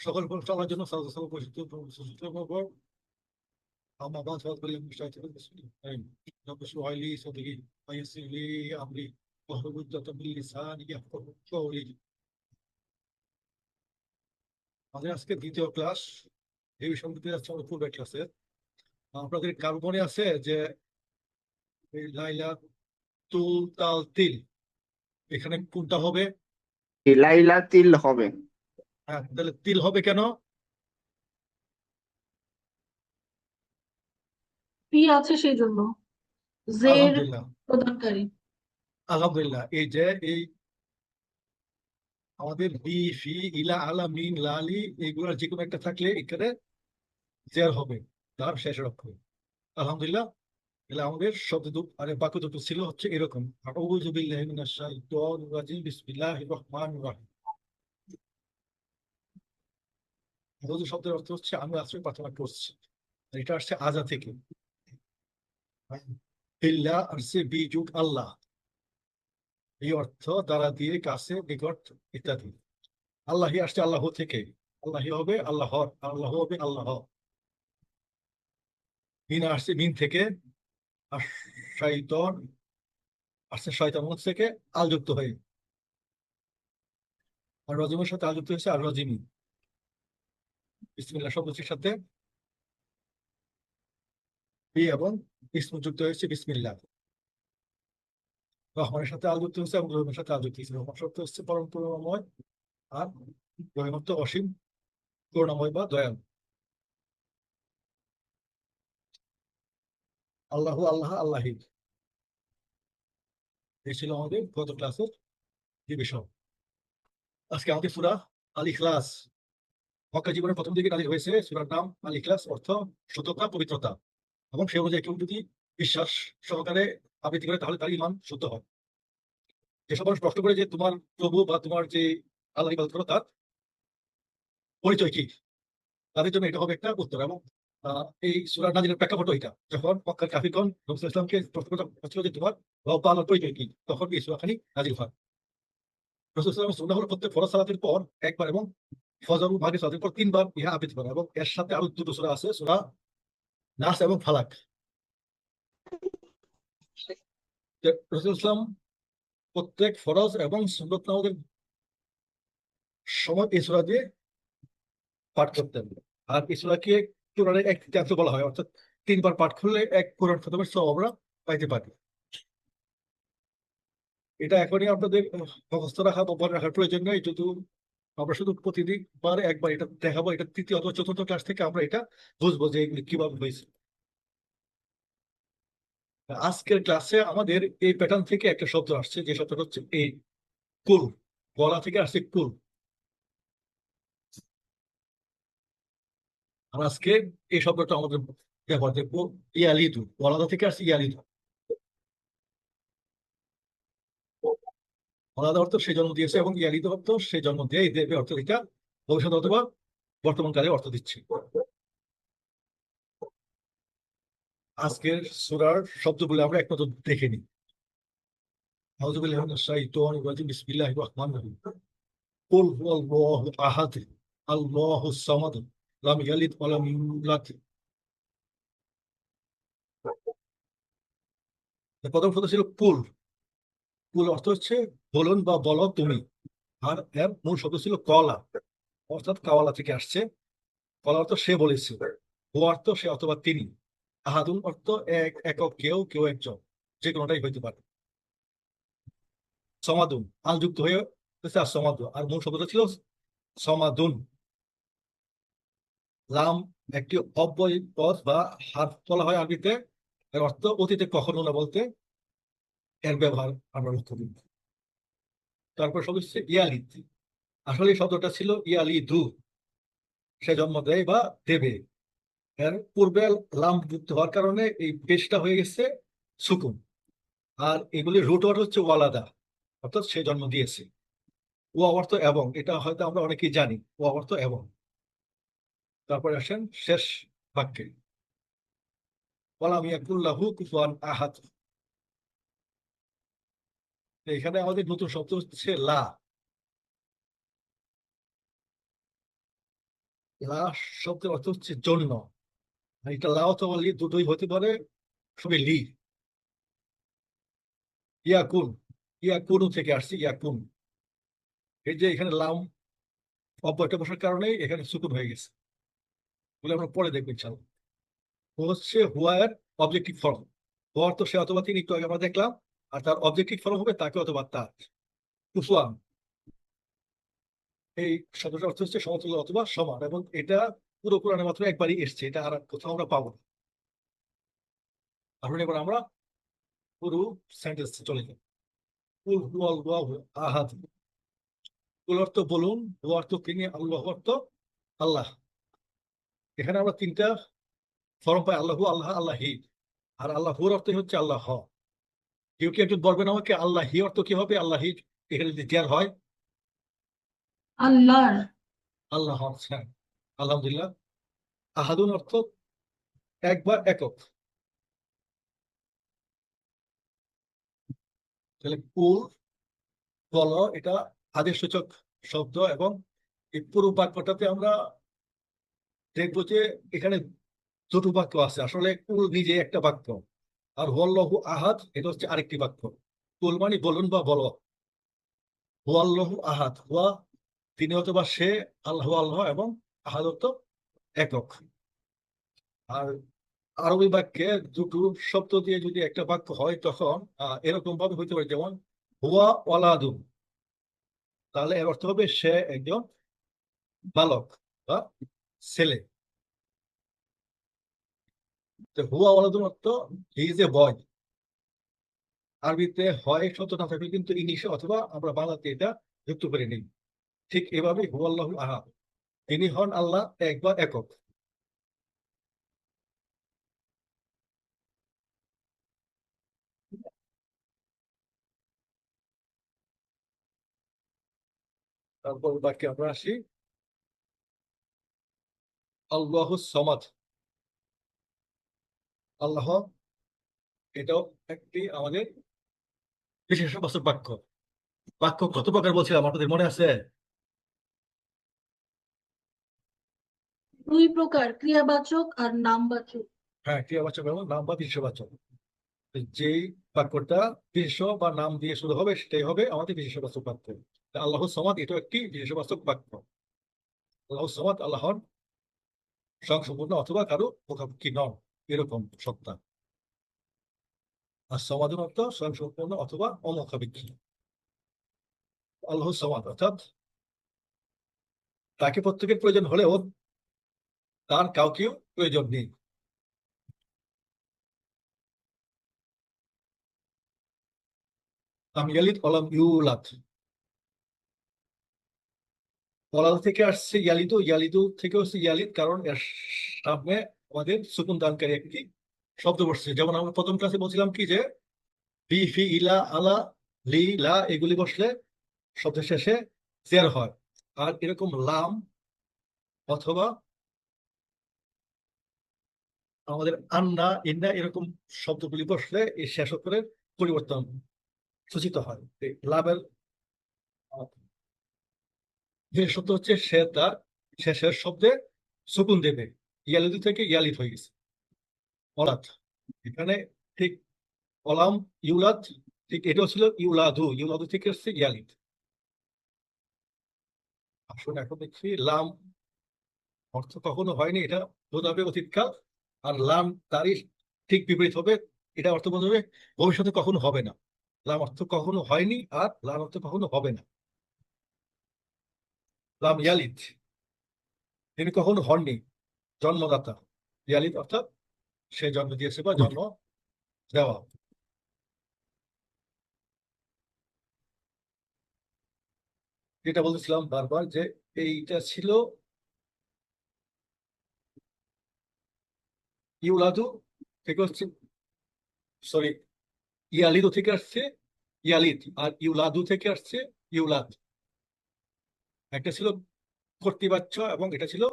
সকল পর চলার জন্য সালাম পরিচিত أما بعد فأقبل من الشيطان الرجيم رب اشرح لي صدري ويسر لي أمري واحلل عقدة من لساني يفقهوا قولي আমাদের আজকে দ্বিতীয় ক্লাস এই বিষয় দিতে যাচ্ছে আমাদের পূর্বের ক্লাসে আপনাদের কারো মনে আছে যে এই লাইলা তুল তাল তিল এখানে কোনটা হবে লাইলা তিল হবে হ্যাঁ তাহলে তিল হবে কেন? পি আছে সেই জন্য। জের আলহামদুলিল্লাহ। প্রদানকারী। আলহামদুলিল্লাহ এই যে এই আমাদের বি ফি ইলা আলা মিন লালি এইগুলোর যে কোনো একটা থাকলে এখানে জের হবে তার অক্ষর আলহামদুলিল্লাহ আমাদের শব্দ আরে বাক্য দুটো ছিল হচ্ছে এরকম। আউযু বিল্লাহি মিনাশ শাইতানির রাজিম বিসমিল্লাহির রহমানির রহিম। আউযু শব্দের অর্থ হচ্ছে, আমি আশ্রয় প্রার্থনা করছি। এটা আসছে আজা থেকে। ইল্লা আল্লাহ। এই অর্থ দ্বারা দিয়ে, কাছে, নিকট ইত্যাদি। আল্লাহি আসছে আল্লাহ থেকে। আল্লাহি হবে আল্লাহ আল্লাহ হবে আল্লাহ। মিন আসছে মিন থেকে শয়তন, আসছে শয়তান থেকে আল যুক্ত হয়ে। আর রজিমের সাথে আল যুক্ত হয়েছে আর রজিমি। সাথে বি এবং যুক্ত হয়েছে রহমানের সাথে হয়েছে এবং সাথে হয়েছে। রহমান হচ্ছে পরম আর অসীম করুণাময় বা দয়ালু। আল্লাহ আল্লাহ আল্লাহি। এই ছিল আমাদের গত ক্লাসের বিষয় আজকে আমাদের সুরা আল ইখলাস মক্কা জীবনের প্রথম দিকে নাজির হয়েছে সুরার নাম আল ইখলাস, অর্থ সততা পবিত্রতা। এবং সে অনুযায়ী কেউ যদি বিশ্বাস সহকারে আবৃত্তি করে, তাহলে তার ইমান শুদ্ধ হয়। যেসব মানুষ প্রশ্ন করে যে তোমার প্রভু বা তোমার যে আল্লাহ ইবাদত করো, তার পরিচয় কি? তাদের জন্য এটা হবে একটা উত্তর। এবং এই সুরার নাজিরের প্রেক্ষাপট এটা। যখন মক্কার কাফিরগণ রসুল ইসলামকে প্রশ্ন করা হচ্ছিল যে তোমার বা পরিচয় কি? তখন এই সুরাখানি নাজির হয়। রসুল ইসলামের সুন্নাহ হলো প্রত্যেক ফরজ সালাতের পর একবার এবং ফজর পর তিনবার ইহা আবৃত্তি এবং এর সাথে আরও দুটো সুরা আছে, সুরা নাস এবং ফালাক। প্রত্যেক ফরজ এবং সময় এই সূরা দিয়ে পাঠ করতেন। আর এই সূরাকে কোরআনের এক তৃতীয়াংশ বলা হয়, অর্থাৎ তিনবার পাঠ করলে এক কোরআন খতমের সব আমরা পাইতে পারি। এটা এখনই আপনাদের মুখস্থ রাখা রাখার প্রয়োজন নয় শুধু আমরা শুধু প্রতিদিনবার একবার এটা দেখাবো, এটা তৃতীয় অথবা চতুর্থ ক্লাস থেকে আমরা এটা বুঝব যে এগুলি কীভাবে হয়েছে। আজকের ক্লাসে আমাদের এই প্যাটার্ন থেকে একটা শব্দ আসছে, যে শব্দটা হচ্ছে এই কুল। গলা থেকে আসছে কুল। আর আজকে এই শব্দটা আমাদের ব্যবহার দেখব ইয়ালিদু গলাদা থেকে আসছে ইয়ালিদু। অনাদ অর্থ সে জন্ম দিয়েছে এবং ইয়ালিত অর্থ সে জন্ম দিয়ে এই দেবে অর্থ অর্থলিকা ভবিষ্যৎ অথবা বর্তমানকালে অর্থ দিচ্ছে। আজকের সুরার শব্দগুলো আমরা একমাত্র নজর দেখে নিই। ছিল পুল কুল অর্থ হচ্ছে বলুন বা বলো তুমি। আর এর মূল শব্দ ছিল কলা। অর্থাৎ কাওয়ালা থেকে আসছে। কলা অর্থ সে বলেছে। ও অর্থ সে অথবা তিনি। আহাদুন অর্থ এক, একক, কেউ কেউ একজন। যে কোনোটাই হইতে পারে। সমাদুন। আল যুক্ত হয়ে আর সমাদু। আর মূল শব্দটা ছিল সমাদুন। লাম একটি অব্যয় পদ বা হাত বলা হয় আরবিতে। এর অর্থ অতীতে কখনো না বলতে এর ব্যবহার আমরা লক্ষ্য করি। তারপর শব্দ হচ্ছে ইয়ালিদ আসলে শব্দটা ছিল ইয়ালিদু সে জন্ম দেয় বা দেবে। এর পূর্বে লাম যুক্ত হওয়ার কারণে এই পেশটা হয়ে গেছে সুকুন। আর এগুলি রুট ওয়ার্ড হচ্ছে ওয়ালাদা, অর্থাৎ সে জন্ম দিয়েছে। ও অর্থ এবং, এটা হয়তো আমরা অনেকেই জানি ও অর্থ এবং। তারপরে আসেন শেষ বাক্যে। ওয়ালাম ইয়াকুল্লাহু আহাদ। এখানে আমাদের নতুন শব্দ হচ্ছে লা। লা শব্দের অর্থ হচ্ছে জন্য। এটা লা অথবা লি দুটোই হতে পারে, সবই লি। ইয়াকুন ইয়াকুনু থেকে আসছে, ইয়াকুন। এই যে এখানে লাম অব্যয়টা বসার কারণে এখানে সুকুন হয়ে গেছে। বলে আমরা পরে দেখব ইনশাল্লাহ হচ্ছে হুয়ার অবজেক্টিভ ফর্ম। হওয়ার তো সে অথবা তিনি একটু আগে আমরা দেখলাম। আর তার অবজেক্টিভ ফর্ম হবে তাকে অথবা তার। কুফুয়ান এই শব্দটার অর্থ হচ্ছে সমতুল্য অথবা সমান, এবং এটা পুরো কোরআনে মাত্র একবারই এসছে, এটা আর কোথাও আমরা পাবো না। এবার আমরা পুরো সেন্টেন্স চলে যাই। কুল অর্থ বলুন, হু অর্থ তিনি, আল্লাহ অর্থ আল্লাহ। এখানে আমরা তিনটা ফর্ম পাই, আল্লাহু, আল্লাহ, আল্লাহি। আর আল্লাহুর অর্থ হচ্ছে আল্লাহ। কেউ কি একজন বলবেন আমাকে আল্লাহ হি অর্থ কি হবে? আল্লাহি এখানে যদি দেয়ার হয়? আল্লাহর। আল্লাহ হ্যাঁ আলহামদুলিল্লাহ। আহাদুন অর্থ একবার একক। তাহলে কুল বল এটা আদেশ সূচক শব্দ এবং এই পুরো বাক্যটাতে আমরা দেখব যে এখানে দুটো বাক্য আছে। আসলে কুল নিজে একটা বাক্য। আর হুয়াল্লাহু আহাদ, এটা হচ্ছে আরেকটি বাক্য। কুল মানে বলুন বা বলো। হুয়াল্লাহু আহাদ, হুয়া, তিনি অথবা সে আল্লাহ আল্লাহ এবং আহাদ অর্থ একক। আর আরবি বাক্যে দুটো শব্দ দিয়ে যদি একটা বাক্য হয় তখন এরকম ভাবে হইতে পারে, যেমন হুয়া ওয়ালাদু। তাহলে এর অর্থ হবে সে একজন বালক বা ছেলে। হুয়া অর্থ হি ইজ এ বয়। আরবিতে হয় শব্দ না থাকলে কিন্তু ইংলিশে অথবা আমরা বাংলাতে এটা যুক্ত করে নিই। ঠিক এভাবে হুয়াল্লাহু আহাদ। তিনি হন আল্লাহ এক বা একক। তারপর বাক্যে আমরা আসি। আল্লাহ সমাদ। আল্লাহ এটাও একটি আমাদের বিশেষ বছর বাক্য। বাক্য কত প্রকার বলছিলাম আপনাদের মনে আছে? দুই প্রকার ক্রিয়াবাচক আর নামবাচক। হ্যাঁ ক্রিয়াবাচক এবং নাম বা বিশেষবাচক। যেই বাক্যটা বিশেষ বা নাম দিয়ে শুরু হবে সেটাই হবে আমাদের বিশেষবাচক বাক্য। আল্লাহ সমাদ এটাও একটি বিশেষবাচক বাক্য। আল্লাহ সমাদ আল্লাহর স্বয়ংসম্পূর্ণ অথবা কারও মুখামুখি নন। এরকম সত্তা। আর সমাধান অর্থ স্বয়ংসম্পূর্ণ অথবা অমুখামুখী আল্লাহ সমাদ অর্থাৎ তাকে প্রত্যেকের প্রয়োজন হলেও তার কাউকেও প্রয়োজন নেই। লাম ইয়ালিদ ইউলাদ। ওয়ালাদ থেকে আসছে ইয়ালিদু ইয়ালিদু থেকে হচ্ছে ইয়ালিদ, কারণ এর সামনে আমাদের সুকুন দানকারী একটি শব্দ বসছে। যেমন আমরা প্রথম ক্লাসে বলছিলাম কি যে, বি, ফি ইলা আলা লি, লা এগুলি বসলে শব্দের শেষে জের হয়। আর এরকম লাম অথবা আমাদের আন্না, ইন্না এরকম শব্দগুলি বসলে এই শেষ অক্ষরের পরিবর্তন সূচিত হয়। লাভের শব্দ হচ্ছে সে তার শেষের শব্দে সুকুন দেবে। ইয়ালিদু থেকে ইয়ালিদ হয়ে গেছে। অলাদ এখানে ঠিক অলাম ইউলাদ ঠিক এটাও ছিল ইউলাদু। ইউলাদু থেকে হচ্ছে ইয়ালিদ আসলে এখন দেখছি লাম অর্থ কখনো হয়নি, এটা বোধ হবে অতীতকাল। আর লাম তারই ঠিক বিপরীত হবে, এটা অর্থ বোধ হবে ভবিষ্যতে কখনো হবে না। লাম অর্থ কখনো হয়নি আর লাম অর্থ কখনো হবে না। লাম ইয়ালিদ তিনি কখনো হননি। জন্মদাতা ইয়ালিদ অর্থাৎ সে জন্ম দিয়েছে বা জন্ম দেওয়া। যেটা বলতেছিলাম বারবার যে এইটা ছিল ইউলাদু থেকে হচ্ছে সরি ইয়ালিদু থেকে আসছে ইয়ালিদ আর ইউলাদু থেকে আসছে ইউলাদ। একটা ছিল কর্তৃবাচ্য এবং এটা ছিল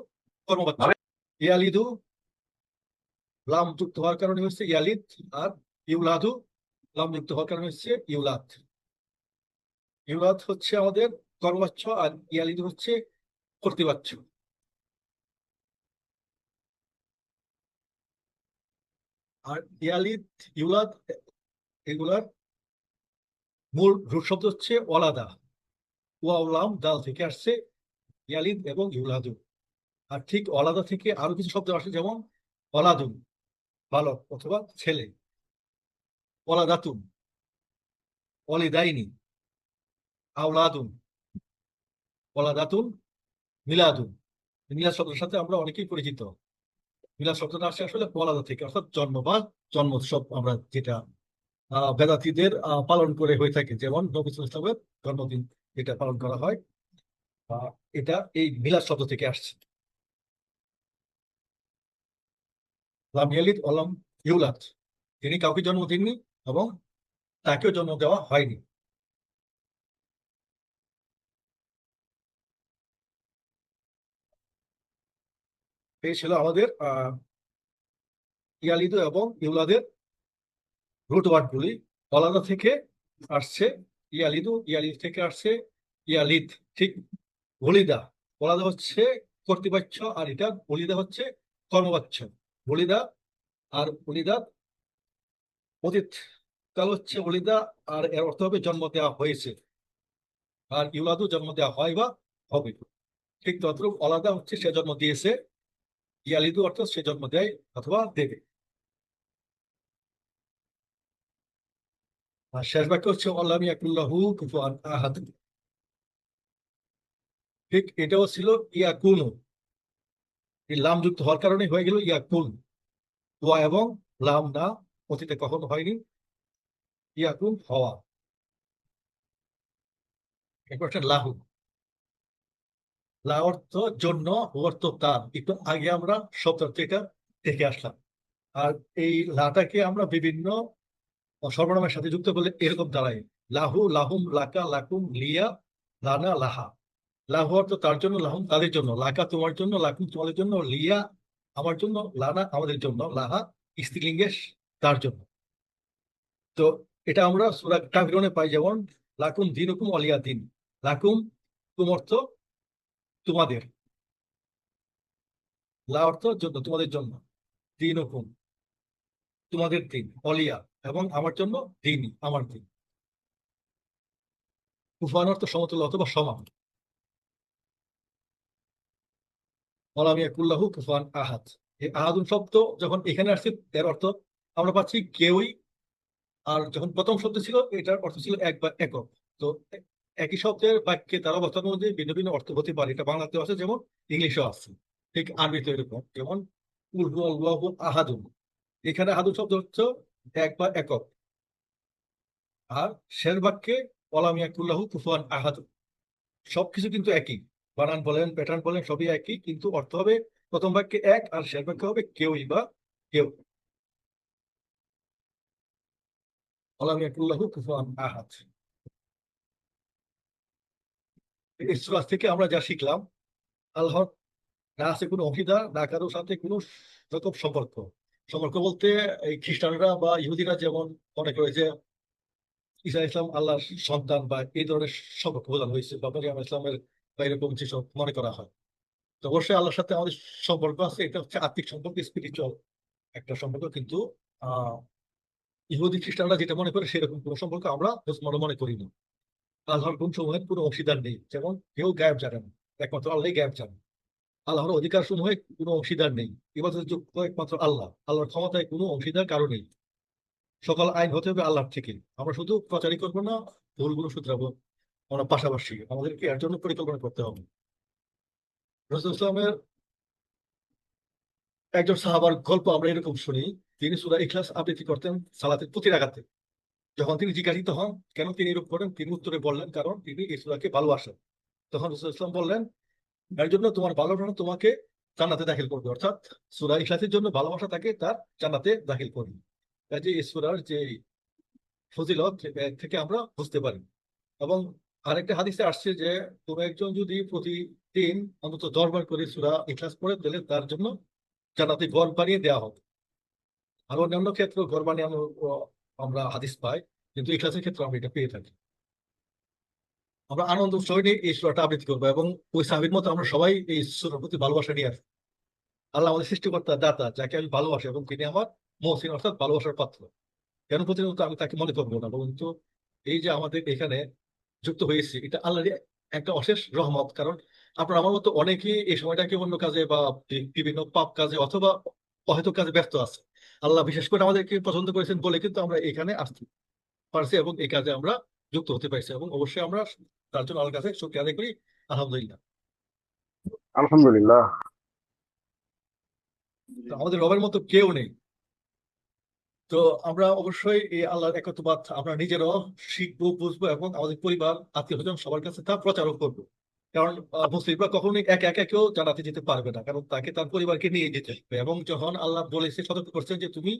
কর্মবাচ্য। ইয়ালিদু লাম যুক্ত হওয়ার কারণে হচ্ছে ইয়ালিদ আর ইউলাদু লাম যুক্ত হওয়ার কারণে হচ্ছে ইউলাদ। ইউলাদ হচ্ছে আমাদের কর্মবাচ্য আর ইয়ালিদু হচ্ছে কর্তৃবাচ্য আর ইয়ালিদ, ইউলাদ এগুলার মূল রূপ শব্দ হচ্ছে ওলাদা ওয়াউলাম দাল থেকে আসছে ইয়ালিদ এবং ইউলাদু। আর ঠিক অলাদা থেকে আরও কিছু শব্দ আসে, যেমন অলাদুন, বালক অথবা ছেলে। অলাদাতুন, অলিদাইনি, আওলাদুন, অলাদাতুন, মিলাদুন। মিলাদ শব্দের সাথে আমরা অনেকেই পরিচিত। মিলাদ শব্দটা আসে আসলে পলাদা থেকে, অর্থাৎ জন্ম বা জন্মোৎসব আমরা যেটা বেদাতিদের পালন করে হয়ে থাকে। যেমন নবী সাল্লাল্লাহু জন্মদিন যেটা পালন করা হয় এটা এই মিলাদ শব্দ থেকে আসছে। লাম ইয়ালিদ ওয়ালাম ইউলাদ। তিনি কাউকে জন্ম দেননি এবং তাকেও জন্ম দেওয়া হয়নি। এই ছিল আমাদের ইয়ালিদু এবং ইউলাদের রুট ওয়ার্ডগুলি ওলাদা থেকে আসছে ইয়ালিদু, ইয়ালিদ থেকে আসছে ইয়ালিদ। ঠিক ওলিদা ওলাদা হচ্ছে কর্তৃপক্ষ আর এটা ওলিদা হচ্ছে কর্মবাচ্য। ওলিদা আর ওলিদা অতীত কাল হচ্ছে ওলিদা আর এর অর্থ হবে জন্ম দেওয়া হয়েছে। আর ইউলাদু জন্ম দেওয়া হয় বা হবে। ঠিক তদ্রুপ অলাদা হচ্ছে সে জন্ম দিয়েছে, ইয়ালিদু অর্থ সে জন্ম দেয় অথবা দেবে। আর শেষ বাক্য হচ্ছে, আল্লাহ ইয়াকুল্লাহু কুফুয়ান আহাদ। ঠিক এটাও ছিল ইয়াকুনু। এই লাম যুক্ত হওয়ার কারণে হয়ে গেল ইয়াকুন ওয়া এবং লাম না, অতীতে কখনো হয়নি। ইয়াকুন হওয়া। এরপর লাহু। লা অর্থ জন্য, অর্থ তার। একটু আগে আমরা শব্দ এটা দেখে আসলাম। আর এই লাটাকে আমরা বিভিন্ন সর্বনামের সাথে যুক্ত করলে এরকম দাঁড়ায়। লাহু, লাহুম, লাকা, লাকুম, লিয়া, লানা, লাহা। লাহু অর্থ তার জন্য, লাহুম তাদের জন্য, লাকা তোমার জন্য, লাকুম তোমাদের জন্য, লিয়া আমার জন্য, লানা আমাদের জন্য, লাহা স্ত্রীলিঙ্গের তার জন্য। তো এটা আমরা সুরা পাই, যেমন লাকুম দিন হুকুম অলিয়া দিন, লাকুম তুম অর্থ তোমাদের, লা অর্থ জন্য, তোমাদের জন্য দিন হুকুম তোমাদের দিন অলিয়া এবং আমার জন্য দিন, আমার দিন। কুফান অর্থ সমতুল্য অথবা সমান। অলামিয়া কুল্লাহু কুফান আহাদ। এই আহাদুন শব্দ যখন এখানে আসছে, এর অর্থ আমরা পাচ্ছি কেউই। আর যখন প্রথম শব্দ ছিল, এটার অর্থ ছিল এক বা একক। তো একই শব্দের বাক্যে তার অবস্থার মধ্যে ভিন্ন ভিন্ন অর্থ হতে পারে। এটা বাংলাতে আছে, যেমন ইংলিশেও আছে। ঠিক আরবিতে এরকম, যেমন আল্লাহু আহাদুন। এখানে আহাদুন শব্দ হচ্ছে এক বা একক। আর শের বাক্যে অলামিয়া কুল্লাহু কুফুয়ান আহাদুন। সবকিছু কিন্তু একই। বানান বলেন, প্যাটার্ন বলেন, সবই একই, কিন্তু অর্থ হবে প্রথম বাক্যে এক আর শেষ বাক্যে হবে কেউই বা কেউ। আহাদ। এই থেকে আমরা যা শিখলাম, আল্লাহর না আছে কোনো অংশীদার, না কারোর সাথে কোনো রকম সম্পর্ক। সম্পর্ক বলতে এই খ্রিস্টানরা বা ইহুদিরা যেমন মনে করে যে ঈসা ইসলাম আল্লাহর সন্তান বা এই ধরনের সম্পর্ক বোঝানো হয়েছে বা ইসলামের এরকম যেসব মনে করা হয়। তো অবশ্যই আল্লাহর সাথে আমাদের সম্পর্ক আছে, এটা হচ্ছে আত্মিক সম্পর্ক স্পিরিচুয়াল একটা সম্পর্ক। কিন্তু ইহুদি খ্রিস্টানরা যেটা মনে করে সেরকম কোনো সম্পর্ক আমরা মনে মনে করি না। আল্লাহর গুণ সমূহের কোনো অংশীদার নেই, যেমন কেউ গায়েব জানে না, একমাত্র আল্লাহ গায়েব জানে। আল্লাহর অধিকার সমূহে কোনো অংশীদার নেই ইবাদতের যোগ্য একমাত্র আল্লাহ। আল্লাহর ক্ষমতায় কোনো অংশীদার কারও নেই। সকল আইন হতে হবে আল্লাহর থেকে। আমরা শুধু প্রচারই করব না, ভুলগুলো শুধরাবো। আমরা পাশাপাশি আমাদেরকে এর জন্য পরিকল্পনা করতে হবে। রসুল ইসলামের একজন সাহাবার গল্প আমরা এরকম শুনি, তিনি সুরা ইখলাস আবৃত্তি করতেন সালাতের প্রতি রাখাতে যখন তিনি জিজ্ঞাসিত হন, কেন তিনি এরকম করেন? তিনি উত্তরে বললেন, কারণ তিনি এই সুরাকে ভালোবাসেন। তখন রসুল ইসলাম বললেন, এর জন্য তোমার ভালোবাসা তোমাকে জান্নাতে দাখিল করবে। অর্থাৎ সুরা ইখলাসের জন্য ভালোবাসা তাকে তার জান্নাতে দাখিল করবে। কাজে এই সুরার যে ফজিলত থেকে আমরা বুঝতে পারি। এবং আরেকটা হাদিসে আসছে যে কোনো একজন যদি প্রতিদিন অন্তত দশবার করে সুরা ইখলাস পড়ে, তাহলে তার জন্য জান্নাতে ঘর বানিয়ে দেওয়া হবে। আর অন্যান্য ক্ষেত্রে ঘর বানিয়ে আমরা হাদিস পাই, কিন্তু ইখলাসের ক্ষেত্রে আমরা এটা পেয়ে থাকি। আমরা আনন্দ উৎসব এই সুরাটা আবৃত্তি করব এবং ওই সাহাবির মতো আমরা সবাই এই সুরার প্রতি ভালোবাসা নিয়ে আসব আল্লাহ আমাদের সৃষ্টিকর্তা, দাতা, যাকে আমি ভালোবাসি এবং তিনি আমার মহসিন, অর্থাৎ ভালোবাসার পাত্র। কেন প্রতিনিয়ত আমি তাকে মনে করব না? বরঞ্চ এই যে আমাদের এখানে যুক্ত হয়েছি। এটা আল্লাহর একটা অশেষ রহমত। কারণ আপনার আমার মতো অনেকেই এই সময়টাকে অন্য কাজে বা বিভিন্ন পাপ কাজে অথবা অহেতুক কাজে ব্যস্ত আছে। আল্লাহ বিশেষ করে আমাদেরকে পছন্দ করেছেন বলে কিন্তু আমরা এখানে আসতে পারছি এবং এই কাজে আমরা যুক্ত হতে পারছি এবং অবশ্যই আমরা তার জন্য আল্লাহর কাছে শুকরিয়া আদায় করি। আলহামদুলিল্লাহ। আলহামদুলিল্লাহ। আমাদের রবের মতো কেউ নেই। তো আমরা অবশ্যই এই আল্লাহর একত্ববাদ আমরা নিজেরাও শিখব, বুঝব এবং আমাদের পরিবার আত্মীয় স্বজন সবার কাছে তা প্রচারও করব। কারণ মুসলিমরা কখনোই একা একা কেউ জানাতে যেতে পারবে না। কারণ তাকে তার পরিবারকে নিয়ে যেতে হবে এবং যখন আল্লাহ বলেছে, সতর্ক করছেন যে তুমি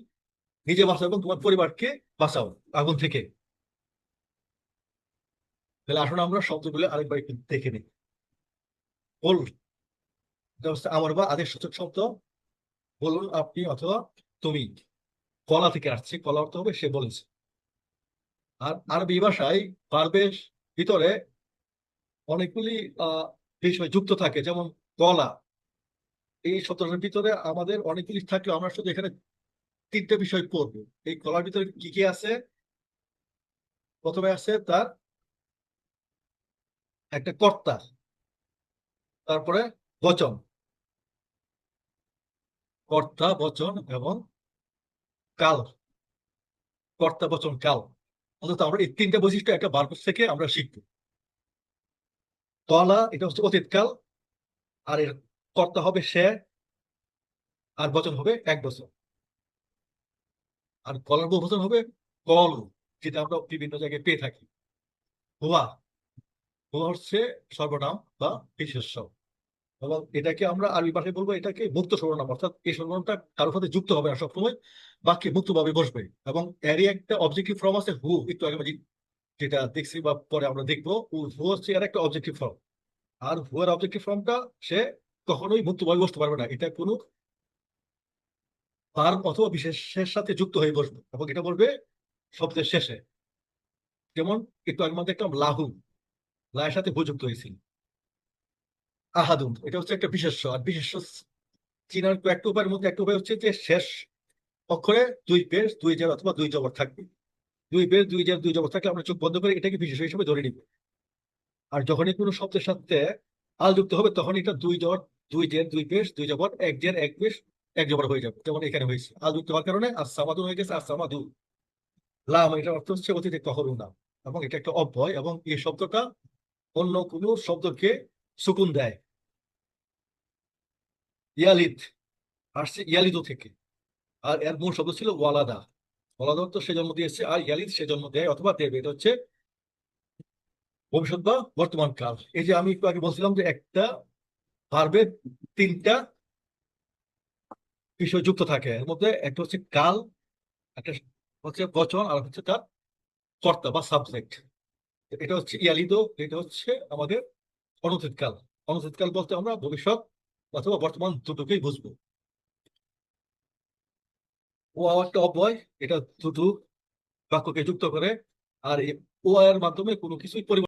নিজে বাঁচাও এবং তোমার পরিবারকে বাঁচাও আগুন থেকে। তাহলে আসুন আমরা শব্দগুলো আরেকবার একটু দেখে নিই। বল এটা হচ্ছে আমার বা আদেশ সূচক শব্দ। বলুন আপনি অথবা তুমি। কলা থেকে আসছে, কলা অর্থ হবে, সে বলেছে। আর আরবি ভাষায় পারবেশ ভিতরে অনেকগুলি বিষয় যুক্ত থাকে, যেমন কলা। এই শব্দটার ভিতরে আমাদের অনেকগুলি থাকলেও আমরা শুধু এখানে তিনটে বিষয় পড়ব। এই কলার ভিতরে কি কি আছে? প্রথমে আছে তার একটা কর্তা, তারপরে বচন। কর্তা, বচন এবং কাল, কর্তা বচন কাল। অন্তত আমরা এই তিনটা বৈশিষ্ট্য একটা বার্ব থেকে আমরা শিখব। কলা এটা হচ্ছে অতীতকাল আর এর কর্তা হবে সে, আর বচন হবে এক বছর। আর কলার বহুবচন হবে কল, যেটা আমরা বিভিন্ন জায়গায় পেয়ে থাকি। হুয়া হুয়া হচ্ছে সর্বনাম বা বিশেষ্য। এবং এটাকে আমরা আরবি ভাষায় বলব, এটাকে মুক্ত সর্বনাম অর্থাৎ এই সর্বনামটা কারোর সাথে যুক্ত হবে না সবসময়, বাক্যে মুক্তভাবে বসবে। এবং এরই একটা অবজেক্টিভ ফর্ম আছে হু, একটু আগে যেটা দেখছি বা পরে আমরা দেখব হু হচ্ছে এর একটা অবজেক্টিভ ফর্ম আর হু এর অবজেক্টিভ ফর্মটা সে কখনোই মুক্তভাবে বসতে পারবে না, এটা কোনো ভার্ব অথবা বিশেষের সাথে যুক্ত হয়ে বসবে এবং এটা বলবে শব্দের শেষে। যেমন একটু আগে দেখলাম লাহু, লায়ের সাথে হু যুক্ত হয়েছিল। আহাদুন, এটা হচ্ছে একটা বিশেষ্য। আর বিশেষ্য চিনার একটা উপায়ের মধ্যে একটা উপায় হচ্ছে যে শেষ অক্ষরে দুই পেশ, দুই জের অথবা দুই জবর থাকবে। দুই পেশ, দুই জের, দুই জবর থাকলে আমরা চোখ বন্ধ করে এটাকে বিশেষ হিসেবে ধরে নিব। আর যখনই কোনো শব্দের সাথে আল যুক্ত হবে তখন এটা দুই জবর, দুই জের, দুই পেশ, দুই জবর, এক জের, এক পেশ, এক জবর হয়ে যাবে। যেমন এখানে হয়েছে, আল যুক্ত হওয়ার কারণে আর সামাদুন হয়ে গেছে আর সামাদু লাম, এটার অর্থ হচ্ছে অতীতে কখনো নাম, এবং এটা একটা অব্যয় এবং এই শব্দটা অন্য কোনো শব্দকে সুকুন দেয়। ইয়ালিদ, আসছে ইয়ালিদু থেকে। আর এর মূল শব্দ ছিল ওয়ালাদা। ওয়ালাদা তো সে জন্ম দিয়েছে, আর ইয়ালিদ সে জন্ম দেয় অথবা দেবে। এটা হচ্ছে ভবিষ্যৎ বা বর্তমান কাল। এই যে আমি একটু আগে বলছিলাম যে একটা ভার্বে তিনটা বিষয় যুক্ত থাকে। এর মধ্যে একটা হচ্ছে কাল, একটা হচ্ছে বচন, আর হচ্ছে তার কর্তা বা সাবজেক্ট এটা হচ্ছে ইয়ালিদো এটা হচ্ছে আমাদের অনতীতকাল অনতীতকাল বলতে আমরা ভবিষ্যৎ অথবা বর্তমান দুটোকেই বুঝব। ও আওয়ারটা অব্যয় এটা দুটো বাক্যকে যুক্ত করে, আর ও আয়ের মাধ্যমে কোনো কিছুই পরিবর্তন